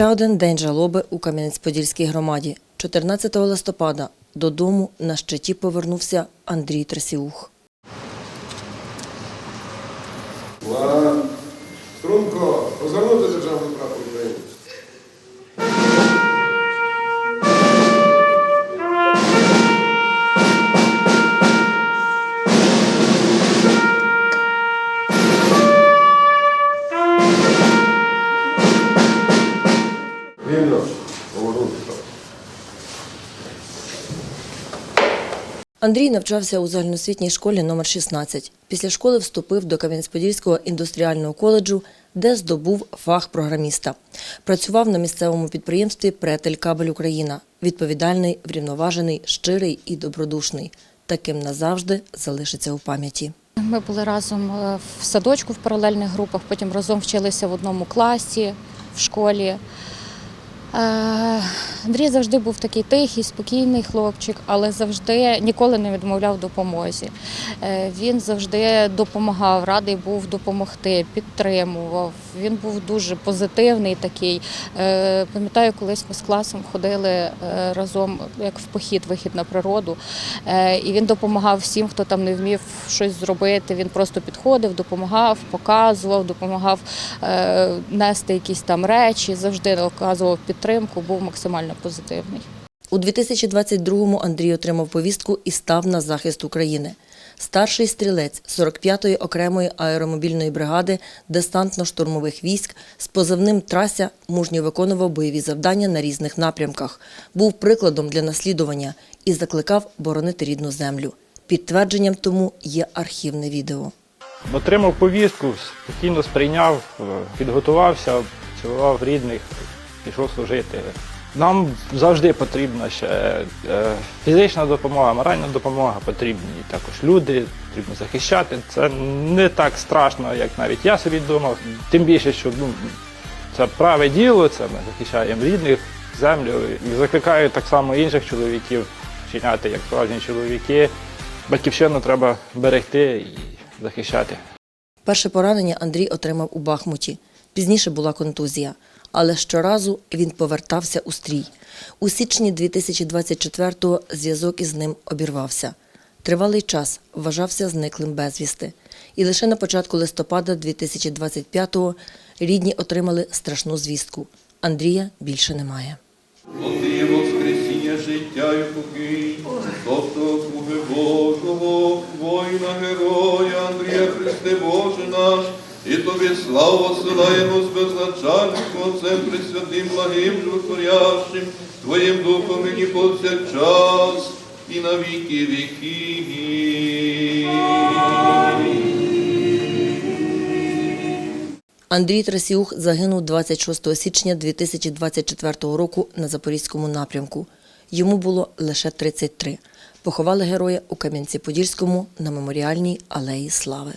Ще один день жалоби у Кам'янець-Подільській громаді. 14 листопада додому на щиті повернувся Андрій Трасіух. Увага! Андрій навчався у загальноосвітній школі номер 16. Після школи вступив до Кам'янець-Подільського індустріального коледжу, де здобув фах програміста. Працював на місцевому підприємстві Претель Кабель Україна. Відповідальний, врівноважений, щирий і добродушний. Таким назавжди залишиться у пам'яті. Ми були разом е, в садочку в паралельних групах, потім разом вчилися в одному класі в школі. Андрій завжди був такий тихий, спокійний хлопчик, але завжди ніколи не відмовляв допомозі. Е, Він завжди допомагав, радий був допомогти, підтримував. Він був дуже позитивний такий. Е, Пам'ятаю, колись ми з класом ходили е, разом, як в похід, вихід на природу. І він допомагав всім, хто там не вмів щось зробити. Він просто підходив, допомагав, показував, допомагав нести якісь там речі, завжди оказував підтримку, був максимально позитивний. У 2022-му Андрій отримав повістку і став на захист України. Старший стрілець 45-ї окремої аеромобільної бригади десантно-штурмових військ з позивним Трася мужньо виконував бойові завдання на різних напрямках, був прикладом для наслідування і закликав боронити рідну землю. Підтвердженням тому є архівне відео. Отримав повістку, спокійно сприйняв, е, підготувався, цілував рідних, пішов служити. Нам завжди потрібна ще е, фізична допомога, моральна допомога, потрібні також люди, потрібно захищати. Це не так страшно, як навіть я собі думав. Тим більше, що ну, це праве діло, це ми захищаємо рідних, землю. І закликаю так само інших чоловіків вчиняти як справжні чоловіки. Батьківщину треба берегти і захищати. Перше поранення Андрій отримав у Бахмуті. Пізніше була контузія. Але щоразу він повертався у стрій. У січні 2024-го зв'язок із ним обірвався. Тривалий час вважався зниклим безвісти. І лише на початку листопада 2025-го рідні отримали страшну звістку. Андрія більше немає. Твоє воскресіння життя і покій, тобто Божого, воїна героя Андрія Христе Боже наш, і тобі славу посилаємо з безначальником Отцем Пресвятим, благим, животворящим, Твоїм Духом нині повсякчас і на віки віки. Андрій Трасіух загинув 26 січня 2024 року на Запорізькому напрямку. Йому було лише 33. Поховали героя у Кам'янці-Подільському на меморіальній алеї Слави.